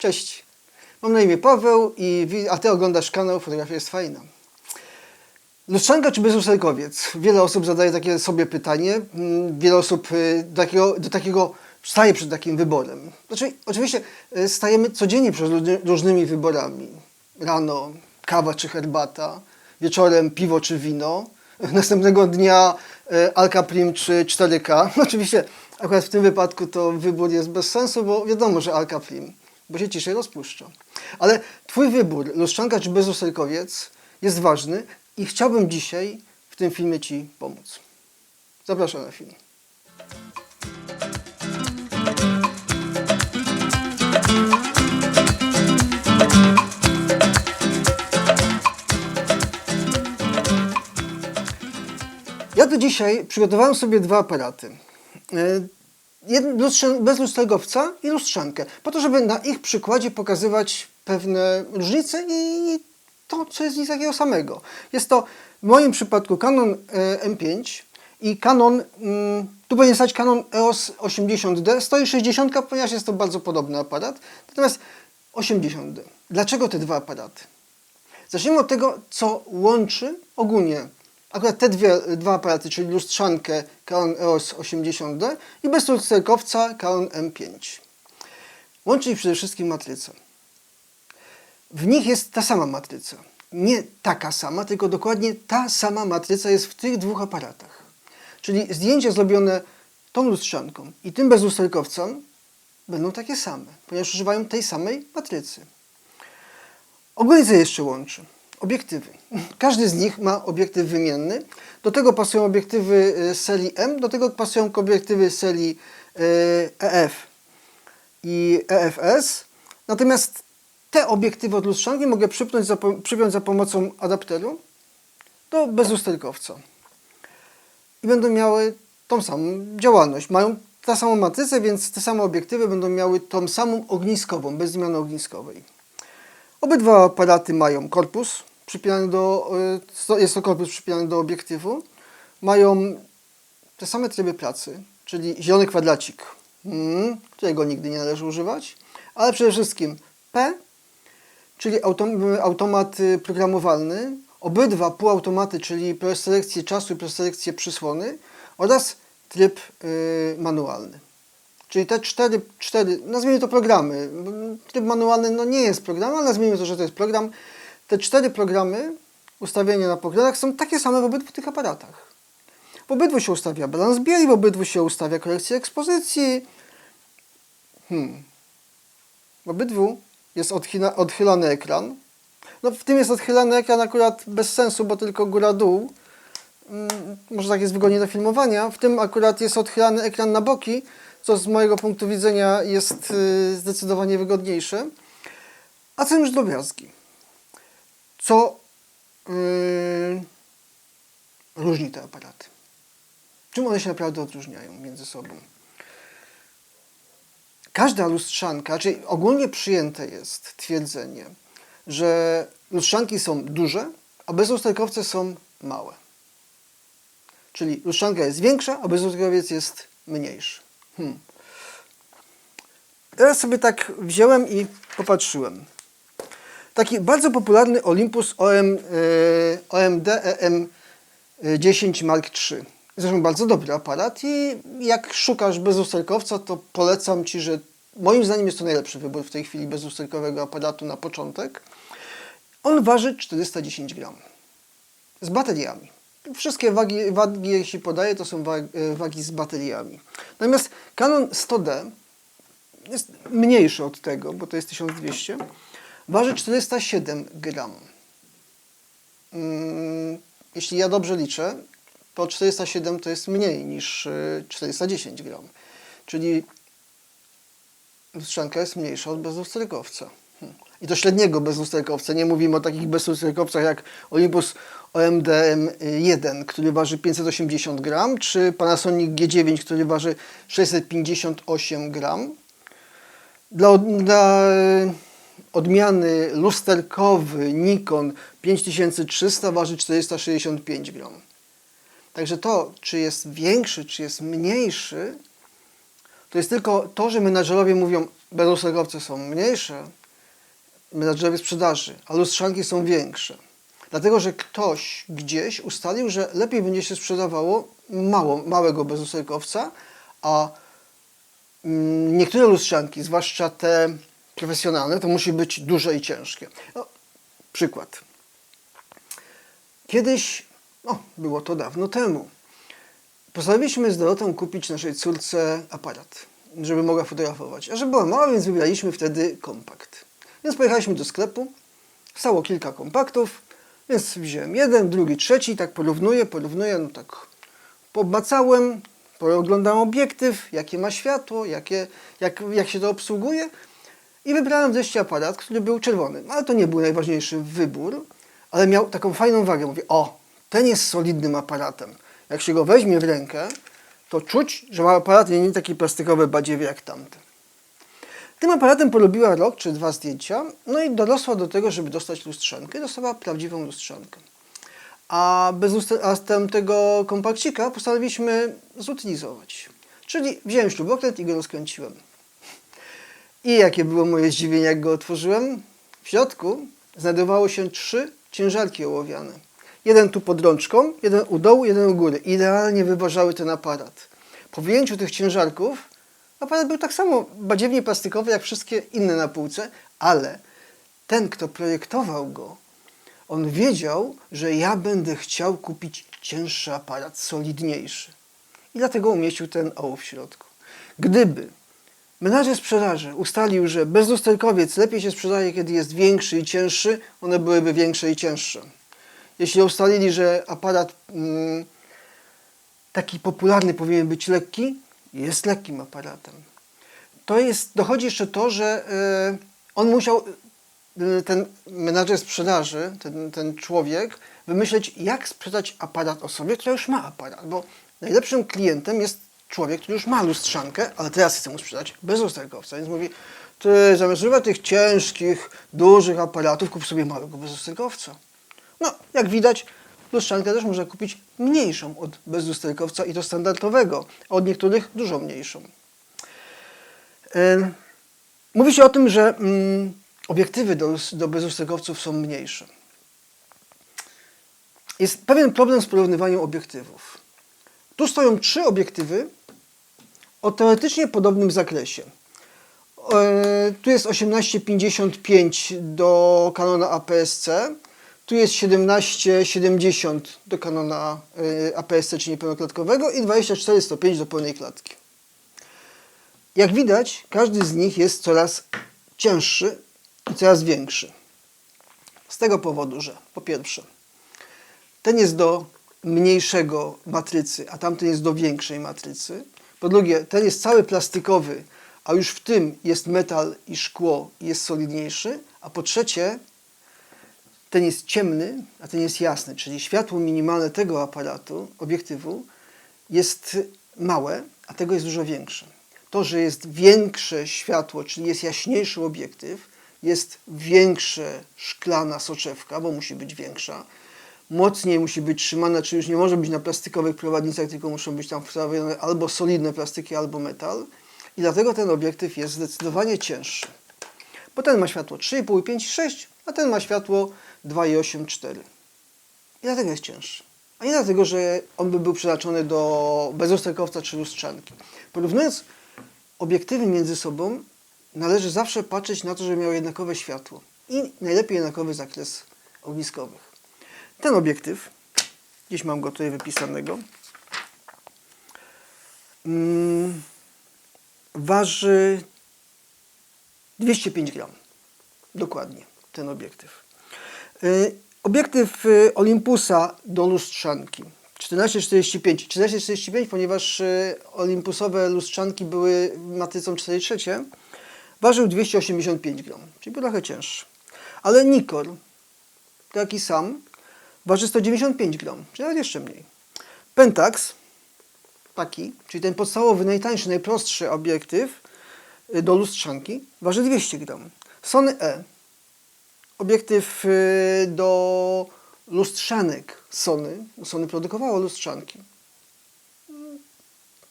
Cześć. Mam na imię Paweł, i, a ty oglądasz kanał Fotografia jest fajna. Lustrzanka czy bezusterkowiec? Wiele osób zadaje takie sobie pytanie. Mm, Wiele osób y, do takiego, do takiego staje przed takim wyborem. Znaczy, oczywiście y, stajemy codziennie przed różny- różnymi wyborami. Rano kawa czy herbata, wieczorem piwo czy wino, następnego dnia y, Alka Prim czy 4K. Oczywiście akurat w tym wypadku to wybór jest bez sensu, bo wiadomo, że Alka Prim, bo się ciszej rozpuszcza. Ale twój wybór, lustrzanka czy bezusterkowiec, jest ważny i chciałbym dzisiaj w tym filmie Ci pomóc. Zapraszam na film. Ja tu dzisiaj przygotowałem sobie dwa aparaty. Bez lustergowca i lustrzankę. Po to, żeby na ich przykładzie pokazywać pewne różnice i to, co jest z takiego samego. Jest to w moim przypadku Canon e, M5 i Canon, mm, tu powinien stać Canon EOS 80D. Stoi 60, ponieważ jest to bardzo podobny aparat. Natomiast 80D. Dlaczego te dwa aparaty? Zacznijmy od tego, co łączy ogólnie akurat te dwie, dwa aparaty, czyli lustrzankę Canon EOS 80D i bezlusterkowca Canon M5. Łączy ich przede wszystkim matryca. W nich jest ta sama matryca. Nie taka sama, tylko dokładnie ta sama matryca jest w tych dwóch aparatach. Czyli zdjęcia zrobione tą lustrzanką i tym bezlusterkowcem będą takie same, ponieważ używają tej samej matrycy. Ogólnie co jeszcze łączy? Obiektywy. Każdy z nich ma obiektyw wymienny. Do tego pasują obiektywy y, serii M, do tego pasują obiektywy serii y, EF i EFS. Natomiast te obiektywy od lustrzanki mogę przypiąć za, przypiąć za pomocą adapteru do bezusterkowca. I będą miały tą samą działalność. Mają tę samą matrycę, więc te same obiektywy będą miały tą samą ogniskową, bez zmiany ogniskowej. Obydwa aparaty mają korpus przypinany do, y, jest to korpus przypinany do obiektywu. Mają te same tryby pracy, czyli zielony kwadracik, mm, którego nigdy nie należy używać, ale przede wszystkim P, czyli autom, automat y, programowalny, obydwa półautomaty, czyli preselekcję czasu i preselekcję przysłony oraz tryb y, manualny. Czyli te cztery, cztery, nazwijmy to programy. Tryb manualny no nie jest programem, ale nazwijmy to, że to jest program. Te cztery programy ustawienia na pokładach są takie same w obydwu tych aparatach. W obydwu się ustawia balans bieli, w obydwu się ustawia korekcja ekspozycji. Hmm. W obydwu jest odchyla, odchylony ekran. No w tym jest odchylany ekran akurat bez sensu, bo tylko góra-dół. Mm, może tak jest wygodnie do filmowania. W tym akurat jest odchylany ekran na boki, co z mojego punktu widzenia jest y, zdecydowanie wygodniejsze. A co już drobiazgi? Co yy, różni te aparaty? Czym one się naprawdę odróżniają między sobą? Każda lustrzanka, czyli ogólnie przyjęte jest twierdzenie, że lustrzanki są duże, a bezlusterkowce są małe. Czyli lustrzanka jest większa, a bezlusterkowiec jest mniejszy. Hmm. Teraz sobie tak wziąłem i popatrzyłem. Taki bardzo popularny Olympus OM, e, OMD EM10 Mark III. Zresztą bardzo dobry aparat i jak szukasz bezusterkowca, to polecam Ci, że moim zdaniem jest to najlepszy wybór w tej chwili bezusterkowego aparatu na początek. On waży 410 gram z bateriami. Wszystkie wagi, wagi jeśli podaję, to są wa- e, wagi z bateriami. Natomiast Canon 100D jest mniejszy od tego, bo to jest 1200. Waży 407 gram. Mm, Jeśli ja dobrze liczę, to 407 to jest mniej niż y, 410 gram. Czyli lustrzanka jest mniejsza od bezlusterkowca. Hmm. I to średniego bezlusterkowca. Nie mówimy o takich bezlusterkowcach jak Olympus OMD M1, który waży 580 gram, czy Panasonic G9, który waży 658 gram. Dla, dla e, odmiany lusterkowy Nikon 5300 waży 465 gram. Także to, czy jest większy, czy jest mniejszy, to jest tylko to, że menadżerowie mówią, bezlusterkowce są mniejsze, menadżerowie sprzedaży, a lustrzanki są większe. Dlatego, że ktoś gdzieś ustalił, że lepiej będzie się sprzedawało mało, małego bezlusterkowca, a mm, niektóre lustrzanki, zwłaszcza te profesjonalne, to musi być duże i ciężkie. No, przykład. Kiedyś, o, było to dawno temu, postanowiliśmy z Dorotą kupić naszej córce aparat, żeby mogła fotografować. A że była mała, więc wybraliśmy wtedy kompakt. Więc pojechaliśmy do sklepu, stało kilka kompaktów, więc wziąłem jeden, drugi, trzeci, tak porównuję, porównuję, no tak pomacałem, oglądam obiektyw, jakie ma światło, jakie, jak, jak się to obsługuje i wybrałem wreszcie aparat, który był czerwony. Ale to nie był najważniejszy wybór, ale miał taką fajną wagę. Mówię, o, ten jest solidnym aparatem. Jak się go weźmie w rękę, to czuć, że ma aparat nie, taki plastikowy badziewie jak tamten. Tym aparatem porobiła rok czy dwa zdjęcia, no i dorosła do tego, żeby dostać lustrzankę. Dostała prawdziwą lustrzankę. A, bez z tamtego kompakcika postanowiliśmy zutylizować. Czyli wziąłem śrubokręt i go rozkręciłem. I jakie było moje zdziwienie, jak go otworzyłem? W środku znajdowało się trzy ciężarki ołowiane. Jeden tu pod rączką, jeden u dołu, jeden u góry. Idealnie wyważały ten aparat. Po wyjęciu tych ciężarków aparat był tak samo badziewnie plastikowy jak wszystkie inne na półce, ale ten, kto projektował go, on wiedział, że ja będę chciał kupić cięższy aparat, solidniejszy. I dlatego umieścił ten ołów w środku. Gdyby menadżer sprzedaży ustalił, że bezlusterkowiec lepiej się sprzedaje, kiedy jest większy i cięższy, one byłyby większe i cięższe. Jeśli ustalili, że aparat mm, taki popularny powinien być lekki, jest lekkim aparatem. To jest, dochodzi jeszcze to, że e, on musiał, e, ten menadżer sprzedaży, ten, ten człowiek, wymyśleć, jak sprzedać aparat osobie, która już ma aparat, bo najlepszym klientem jest człowiek, który już ma lustrzankę, ale teraz chce mu sprzedać bez lusterkowca, więc mówi, ty zamiast używać tych ciężkich, dużych aparatów, kup sobie małego bez lusterkowca. No, jak widać, lustrzankę też można kupić mniejszą od bezlusterkowca i to standardowego, a od niektórych dużo mniejszą. Mówi się o tym, że mm, obiektywy do, do są mniejsze. Jest pewien problem z porównywaniem obiektywów. Tu stoją trzy obiektywy o teoretycznie podobnym zakresie. E, Tu jest 1855 do kanona APS-C, tu jest 1770 do kanona e, APS-C, czyli niepełnoklatkowego i 2405 do pełnej klatki. Jak widać, każdy z nich jest coraz cięższy i coraz większy. Z tego powodu, że po pierwsze, ten jest do mniejszego matrycy, a tamten jest do większej matrycy. Po drugie, ten jest cały plastikowy, a już w tym jest metal i szkło i jest solidniejszy. A po trzecie, ten jest ciemny, a ten jest jasny, czyli światło minimalne tego aparatu, obiektywu, jest małe, a tego jest dużo większe. To, że jest większe światło, czyli jest jaśniejszy obiektyw, jest większa szklana soczewka, bo musi być większa, mocniej musi być trzymana, czyli już nie może być na plastikowych prowadnicach, tylko muszą być tam wstawione albo solidne plastiki, albo metal. I dlatego ten obiektyw jest zdecydowanie cięższy. Bo ten ma światło 3,5, 5, 6, a ten ma światło 2,8, 4. I dlatego jest cięższy. A nie dlatego, że on by był przeznaczony do bezlusterkowca czy lustrzanki. Porównując obiektywy między sobą, należy zawsze patrzeć na to, żeby miał jednakowe światło i najlepiej jednakowy zakres ogniskowych. Ten obiektyw, gdzieś mam go tutaj wypisanego, mm, waży 205 gram. Dokładnie, ten obiektyw. Y, Obiektyw y, Olympusa do lustrzanki 1445. 1445, ponieważ y, Olympusowe lustrzanki były matrycą 4 trzecie, ważył 285 gram, czyli był trochę cięższy. Ale Nikor, taki sam, waży 195 gram, czyli nawet jeszcze mniej. Pentax, taki, czyli ten podstawowy, najtańszy, najprostszy obiektyw y, do lustrzanki, waży 200 gram. Sony E, obiektyw y, do lustrzanek Sony. Sony produkowało lustrzanki.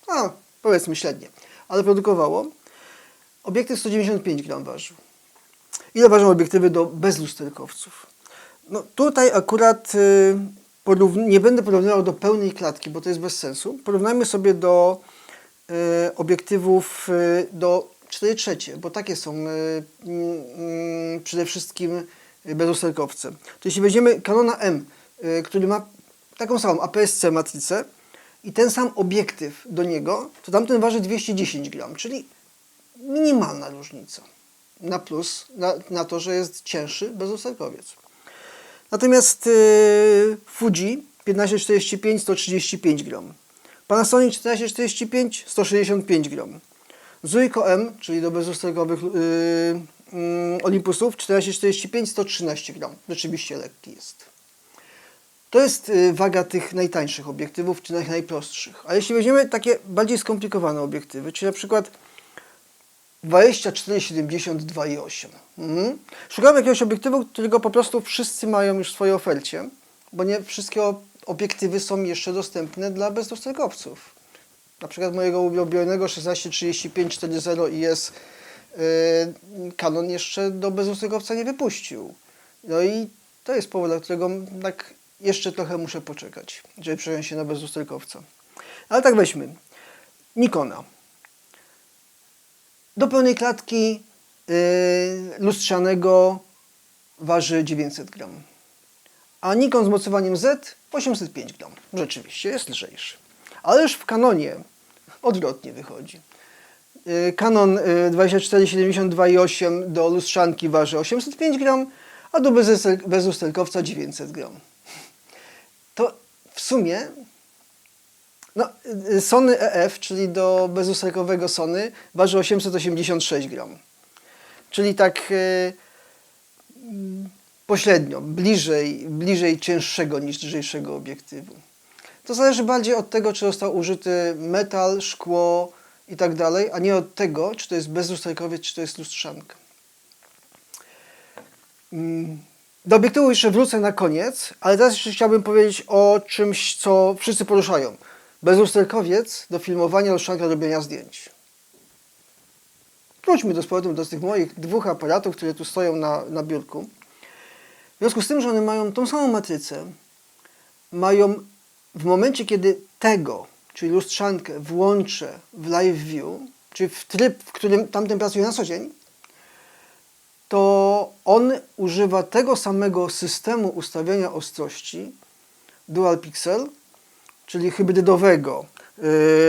A, powiedzmy średnie, ale produkowało. Obiektyw 195 gram ważył. Ile ważą obiektywy do bezlusterkowców? No tutaj akurat y, nie będę porównywał do pełnej klatki, bo to jest bez sensu. Porównajmy sobie do y, obiektywów y, do 4 trzecie, bo takie są mm, mm, przede wszystkim bezlusterkowce. To jeśli weźmiemy Canona M, który ma taką samą APS-C matrycę i ten sam obiektyw do niego, to tamten waży 210 gram, czyli minimalna różnica. Na plus, na, na to, że jest cięższy bezlusterkowiec. Natomiast yy, Fuji 1545 135 gram. Panasonic 1445 165 gram. Zuiko M, czyli do bezlusterkowych yy, yy, Olympusów 1445 113 gram. Rzeczywiście lekki jest. To jest y, waga tych najtańszych obiektywów, czy najprostszych. A jeśli weźmiemy takie bardziej skomplikowane obiektywy, czyli na przykład 24, 72 i 8. Mhm. Szukałem jakiegoś obiektywu, którego po prostu wszyscy mają już w swojej ofercie, bo nie wszystkie obiektywy są jeszcze dostępne dla bezlusterkowców. Na przykład mojego ulubionego 1635 40 IS yy, Canon jeszcze do bezlusterkowca nie wypuścił. No i to jest powód, dla którego tak jeszcze trochę muszę poczekać, żeby przejąć się na bezlusterkowca. Ale tak weźmy. Nikona. Do pełnej klatki yy, lustrzanego waży 900 gram. A Nikon z mocowaniem Z 805 gram. Rzeczywiście jest lżejszy. Ale już w Canonie odwrotnie wychodzi. Canon yy, 24-72,8 do lustrzanki waży 805 gram, a do bezlusterkowca 900 gram. To w sumie no, y, Sony EF, czyli do bezlusterkowego Sony, waży 886 gram. Czyli tak y, mm, pośrednio, bliżej, bliżej cięższego niż lżejszego obiektywu. To zależy bardziej od tego, czy został użyty metal, szkło i tak dalej, a nie od tego, czy to jest bezlusterkowiec, czy to jest lustrzanka. Mm, Do obiektywu jeszcze wrócę na koniec, ale teraz jeszcze chciałbym powiedzieć o czymś, co wszyscy poruszają. Bezlusterkowiec do filmowania, lustrzanka do robienia zdjęć. Wróćmy do powrotem do tych moich dwóch aparatów, które tu stoją na, na biurku. W związku z tym, że one mają tą samą matrycę, mają w momencie, kiedy tego, czyli lustrzankę, włączę w live view, czyli w tryb, w którym tamten pracuje na co dzień, to on używa tego samego systemu ustawiania ostrości Dual Pixel, czyli hybrydowego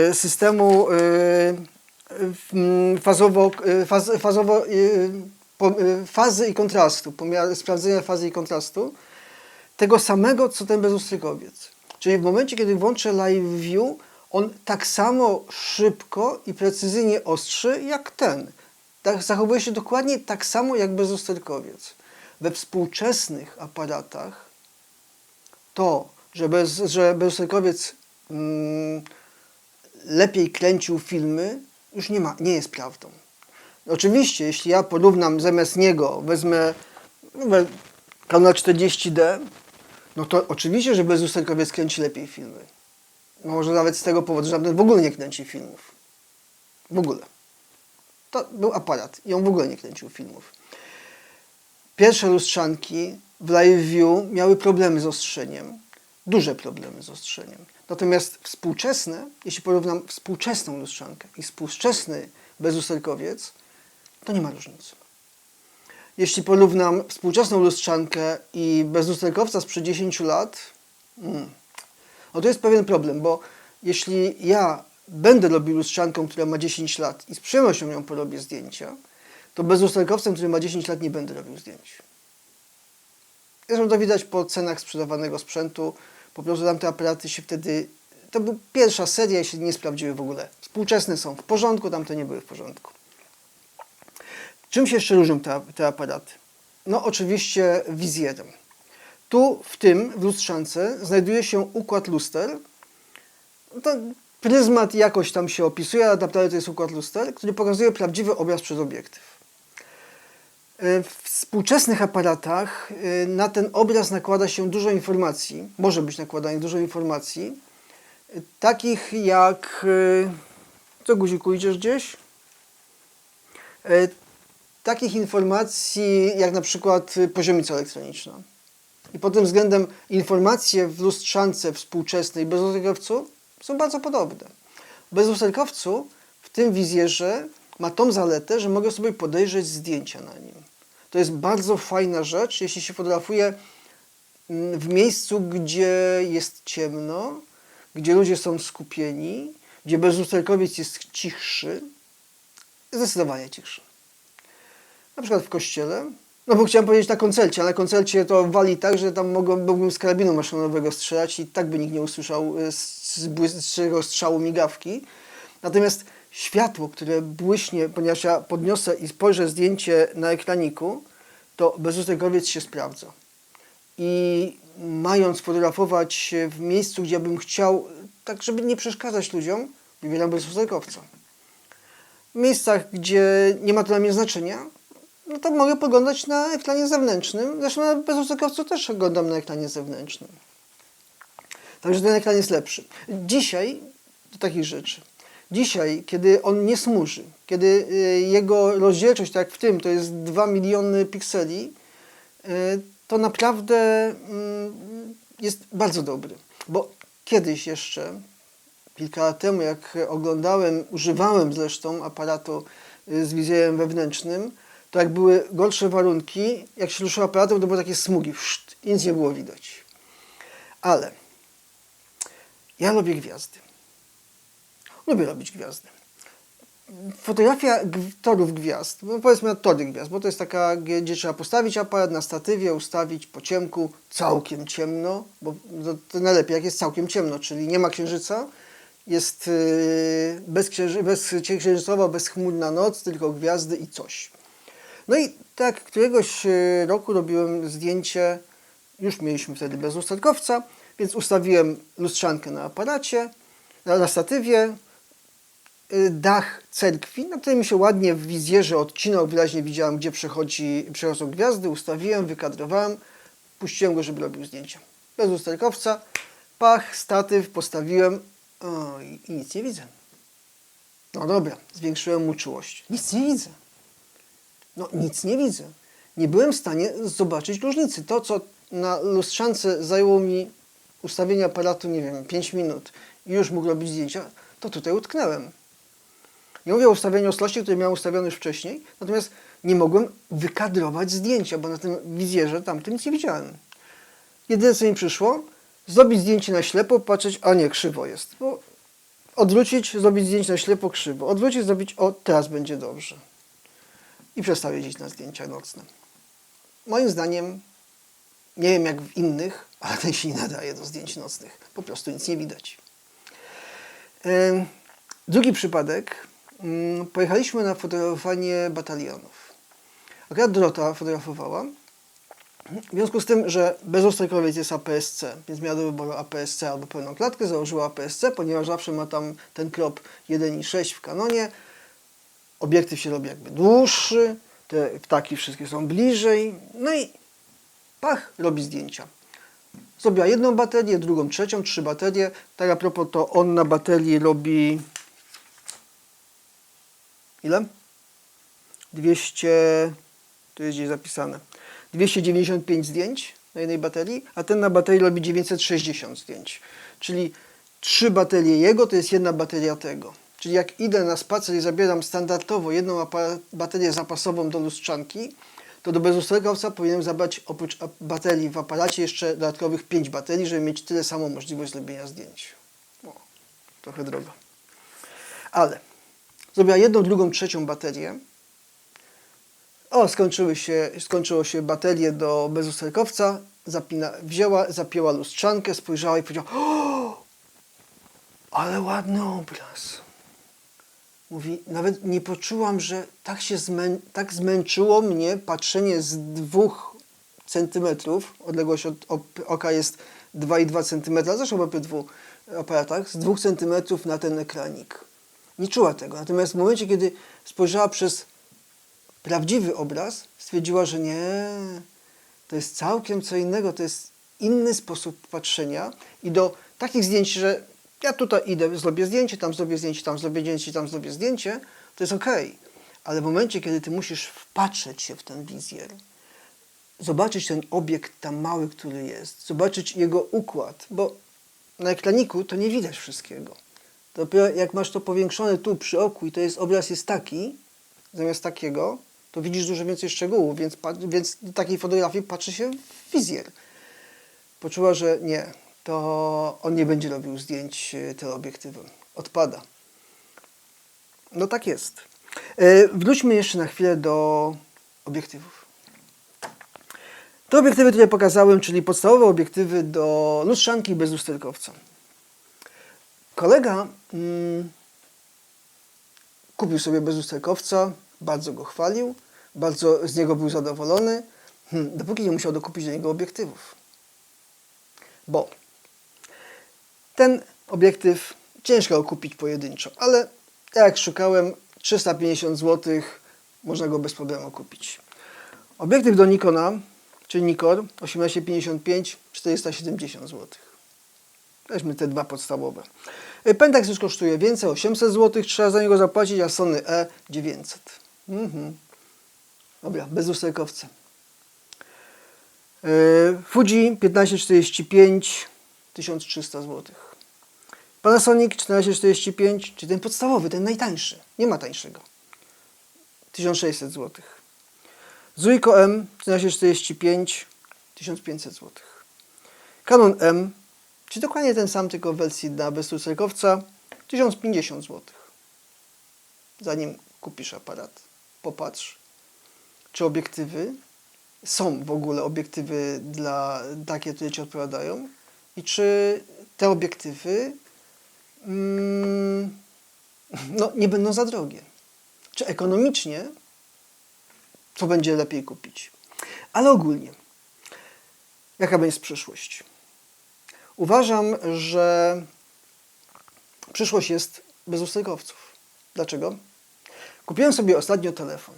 y, systemu y, fazowo, y, faz, fazowo fazy i kontrastu, pomiar, sprawdzenia fazy i kontrastu, tego samego, co ten bezustrykowiec. Czyli w momencie, kiedy włączę live view, on tak samo szybko i precyzyjnie ostrzy jak ten. Tak, zachowuje się dokładnie tak samo jak bezusterkowiec. We współczesnych aparatach to, że, bez, że bezusterkowiec mm, lepiej kręcił filmy, już nie, ma, nie jest prawdą. Oczywiście, jeśli ja porównam zamiast niego, wezmę we- Canon 40D, no to oczywiście, że bezusterkowiec kręci lepiej filmy. No może nawet z tego powodu, że tamten w ogóle nie kręci filmów. W ogóle. To był aparat i on w ogóle nie kręcił filmów. Pierwsze lustrzanki w live view miały problemy z ostrzeniem. Duże problemy z ostrzeniem. Natomiast współczesne, jeśli porównam współczesną lustrzankę i współczesny bezusterkowiec, to nie ma różnicy. Jeśli porównam współczesną lustrzankę i bezlusterkowca sprzed 10 lat, mm, no to jest pewien problem, bo jeśli ja będę robił lustrzanką, która ma 10 lat i z przyjemnością ją porobię zdjęcia, to bezlusterkowcem, który ma 10 lat, nie będę robił zdjęć. Zresztą to widać po cenach sprzedawanego sprzętu. Po prostu tamte aparaty się wtedy... To była pierwsza seria i się nie sprawdziły w ogóle. Współczesne są w porządku, tamte nie były w porządku. Czym się jeszcze różnią te, te aparaty? No oczywiście wizjerem. Tu w tym, w lustrzance, znajduje się układ luster. To pryzmat jakoś tam się opisuje, ale naprawdę to jest układ luster, który pokazuje prawdziwy obraz przez obiektyw. E, W współczesnych aparatach e, na ten obraz nakłada się dużo informacji, może być nakładane dużo informacji, takich jak... e, Co guziku, idziesz gdzieś? takich informacji jak na przykład poziomica elektroniczna. I pod tym względem informacje w lustrzance współczesnej bez lusterkowcu są bardzo podobne. Bez lusterkowcu w tym wizjerze ma tą zaletę, że mogę sobie podejrzeć zdjęcia na nim. To jest bardzo fajna rzecz, jeśli się fotografuje mm, w miejscu, gdzie jest ciemno, gdzie ludzie są skupieni, gdzie bezlusterkowiec jest cichszy, zdecydowanie cichszy. Na przykład w kościele. No bo chciałem powiedzieć na koncercie, ale na koncercie to wali tak, że tam mógłbym z karabinu maszynowego strzelać i tak by nikt nie usłyszał y, z z błystrzego strzału migawki. Natomiast światło, które błyśnie, ponieważ ja podniosę i spojrzę zdjęcie na ekraniku, to bezlusterkowiec się sprawdza. I mając fotografować w miejscu, gdzie bym chciał, tak żeby nie przeszkadzać ludziom, wybieram bezlusterkowca. W miejscach, gdzie nie ma to dla mnie znaczenia, no to mogę poglądać na ekranie zewnętrznym. Zresztą na bezlusterkowcu też oglądam na ekranie zewnętrznym. Także ten ekran jest lepszy. Dzisiaj do takich rzeczy. Dzisiaj, kiedy on nie smuży, kiedy y, jego rozdzielczość, tak jak w tym, to jest 2 miliony pikseli, y, to naprawdę mm, jest bardzo dobry. Bo kiedyś jeszcze, kilka lat temu, jak oglądałem, używałem zresztą aparatu y, z wizjerem wewnętrznym, to jak były gorsze warunki, jak się ruszyło aparatem, to były takie smugi, wszt, i nic nie było widać. Ale ja lubię gwiazdy. Lubię robić gwiazdy. Fotografia torów gwiazd, no powiedzmy na tory gwiazd, bo to jest taka, gdzie trzeba postawić aparat na statywie, ustawić po ciemku, całkiem ciemno, bo to, to najlepiej jak jest całkiem ciemno, czyli nie ma księżyca, jest yy, bez, księży, bez księżycowa, bezchmurna noc, tylko gwiazdy i coś. No i tak któregoś yy, roku robiłem zdjęcie, już mieliśmy wtedy bez lusterkowca, więc ustawiłem lustrzankę na aparacie, na, na statywie, y, dach cerkwi, na którym się ładnie w wizjerze odcinał, wyraźnie widziałem, gdzie przechodzi, przechodzą gwiazdy, ustawiłem, wykadrowałem, puściłem go, żeby robił zdjęcia. Bez lusterkowca, pach, statyw, postawiłem o, i, nic nie widzę. No dobra, zwiększyłem mu czułość. Nic nie widzę. No nic nie widzę. Nie byłem w stanie zobaczyć różnicy. To, co na lustrzance zajęło mi ustawienie aparatu, nie wiem, 5 minut i już mógł robić zdjęcia, to tutaj utknęłem. Nie mówię o ustawieniu ostrości, które miałem ustawione już wcześniej, natomiast nie mogłem wykadrować zdjęcia, bo na tym wizjerze tamtym nic nie widziałem. Jedyne, co mi przyszło, zrobić zdjęcie na ślepo, patrzeć, a nie, krzywo jest. Bo odwrócić, zrobić zdjęcie na ślepo, krzywo. Odwrócić, zrobić, o, teraz będzie dobrze. I przestał jeździć na zdjęcia nocne. Moim zdaniem, nie wiem jak w innych, ale ten się nie nadaje do zdjęć nocnych. Po prostu nic nie widać. Drugi przypadek. Mm, Pojechaliśmy na fotografowanie batalionów. Akurat Dorota fotografowała. W związku z tym, że bezostrekowiec jest APS-C, więc miała do wyboru APS-C albo pełną klatkę, założyła APS-C, ponieważ zawsze ma tam ten krop 1.6 w kanonie. Obiektyw się robi jakby dłuższy, te ptaki wszystkie są bliżej. No i pach, robi zdjęcia. Zrobiła jedną baterię, drugą, trzecią, trzy baterie. Tak a propos, to on na baterii robi... Ile? 200... Tu jest gdzieś zapisane. 295 zdjęć na jednej baterii, a ten na baterii robi 960 zdjęć. Czyli trzy baterie jego to jest jedna bateria tego. Czyli jak idę na spacer i zabieram standardowo jedną baterię zapasową do lustrzanki, to do bezlusterkowca powinienem zabrać oprócz baterii w aparacie jeszcze dodatkowych 5 baterii, żeby mieć tyle samą możliwość zrobienia zdjęć. O, trochę drogo. Ale zrobiła jedną, drugą, trzecią baterię. O, skończyły się, skończyło się baterie do bezlusterkowca. Zapina, wzięła, zapięła lustrzankę, spojrzała i powiedziała o, ale ładny obraz. Mówi, nawet nie poczułam, że tak się zmę, tak zmęczyło mnie patrzenie z dwóch centymetrów, odległość od oka jest 2,2 centymetra, zresztą w obydwu aparatach, z dwóch centymetrów na ten ekranik. Nie czuła tego. Natomiast w momencie, kiedy spojrzała przez prawdziwy obraz, stwierdziła, że nie, to jest całkiem co innego, to jest inny sposób patrzenia i do takich zdjęć, że ja tutaj idę, zrobię zdjęcie, tam zrobię zdjęcie, tam zrobię zdjęcie, tam zrobię zdjęcie, to jest ok. Ale w momencie, kiedy ty musisz wpatrzeć się w ten wizjer, zobaczyć ten obiekt tam mały, który jest, zobaczyć jego układ, bo na ekraniku to nie widać wszystkiego. Dopiero jak masz to powiększone tu przy oku i to jest obraz jest taki, zamiast takiego, to widzisz dużo więcej szczegółów, więc, więc do takiej fotografii patrzy się w wizjer. Poczuła, że nie, to on nie będzie robił zdjęć e, teleobiektywem. Odpada. No tak jest. E, Wróćmy jeszcze na chwilę do obiektywów. Te obiektywy, które pokazałem, czyli podstawowe obiektywy do lustrzanki bez lusterkowca. Kolega mm, kupił sobie bez lusterkowca, bardzo go chwalił, bardzo z niego był zadowolony, hmm, dopóki nie musiał dokupić do niego obiektywów. Bo ten obiektyw ciężko go kupić pojedynczo, ale jak szukałem 350 zł, można go bez problemu kupić. Obiektyw do Nikona, czyli Nikor 1855, 470 zł. Weźmy te dwa podstawowe. Y, Pentax już kosztuje więcej, 800 zł, trzeba za niego zapłacić, a Sony E 900. Mhm. Dobra, bez lusterkowca. Y, Fuji 1545 1300 zł. Panasonic 1445, czyli ten podstawowy, ten najtańszy. Nie ma tańszego. 1600 zł. Zuiko M 1445 1500 zł. Canon M, czyli dokładnie ten sam, tylko w wersji dla bezlusterkowca 1050 zł. Zanim kupisz aparat, popatrz, czy obiektywy są w ogóle obiektywy dla takie, które Ci odpowiadają i czy te obiektywy mm, no, nie będą za drogie. Czy ekonomicznie to będzie lepiej kupić. Ale ogólnie, jaka będzie przyszłość? Uważam, że przyszłość jest bez lusterkowców. Dlaczego? Kupiłem sobie ostatnio telefon.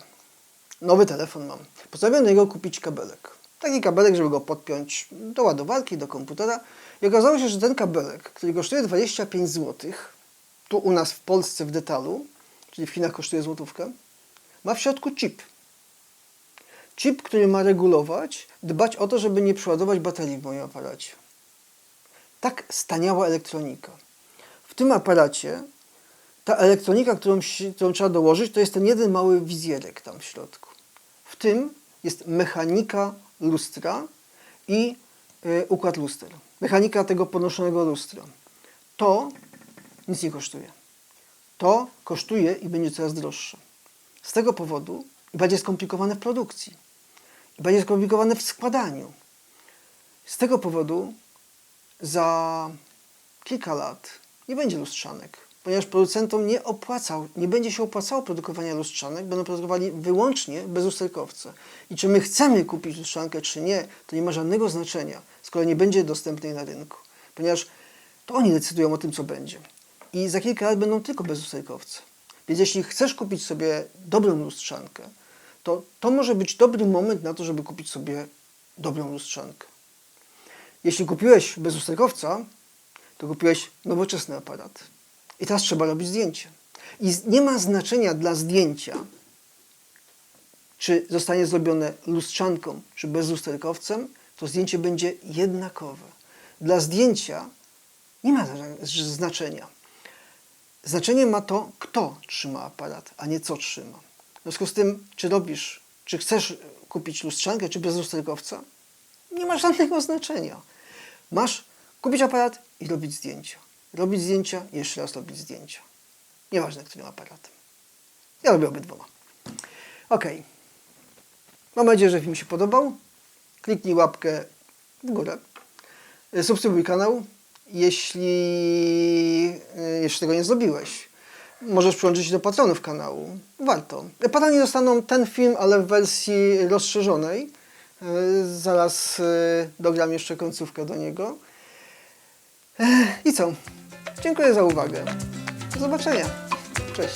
Nowy telefon mam. Postanowiłem do niego kupić kabelek. Taki kabelek, żeby go podpiąć do ładowarki, do komputera. I okazało się, że ten kabelek, który kosztuje 25 zł, tu u nas w Polsce w detalu, czyli w Chinach kosztuje złotówkę, ma w środku chip. Chip, który ma regulować, dbać o to, żeby nie przeładować baterii w moim aparacie. Tak staniała elektronika. W tym aparacie ta elektronika, którą, którą trzeba dołożyć, to jest ten jeden mały wizjerek tam w środku. W tym jest mechanika lustra i y, układ luster. Mechanika tego podnoszonego lustra. To nic nie kosztuje. To kosztuje i będzie coraz droższe. Z tego powodu będzie skomplikowane w produkcji. Będzie skomplikowane w składaniu. Z tego powodu za kilka lat nie będzie lustrzanek, ponieważ producentom nie opłacał, nie będzie się opłacało produkowanie lustrzanek, będą produkowali wyłącznie bez lusterkowca. I czy my chcemy kupić lustrzankę, czy nie, to nie ma żadnego znaczenia, skoro nie będzie dostępnej na rynku, ponieważ to oni decydują o tym, co będzie. I za kilka lat będą tylko bez lusterkowca. Więc jeśli chcesz kupić sobie dobrą lustrzankę, to to może być dobry moment na to, żeby kupić sobie dobrą lustrzankę. Jeśli kupiłeś bez lusterkowca, to kupiłeś nowoczesny aparat. I teraz trzeba robić zdjęcie. I nie ma znaczenia dla zdjęcia, czy zostanie zrobione lustrzanką, czy bez lusterkowcem, to zdjęcie będzie jednakowe. Dla zdjęcia nie ma zna- znaczenia. Znaczenie ma to, kto trzyma aparat, a nie co trzyma. W związku z tym, czy robisz, czy chcesz kupić lustrzankę, czy bez lusterkowca, nie ma żadnego znaczenia. Masz kupić aparat i robić zdjęcia. Robić zdjęcia i jeszcze raz robić zdjęcia. Nieważne, którym aparatem. Ja robię obydwoma. Ok. Mam nadzieję, że film się podobał. Kliknij łapkę w górę. Subskrybuj kanał, jeśli e, jeszcze tego nie zrobiłeś. Możesz przyłączyć się do patronów kanału. Warto. Patroni dostaną ten film, ale w wersji rozszerzonej. E, Zaraz e, dogram jeszcze końcówkę do niego. E, I co? Dziękuję za uwagę. Do zobaczenia. Cześć.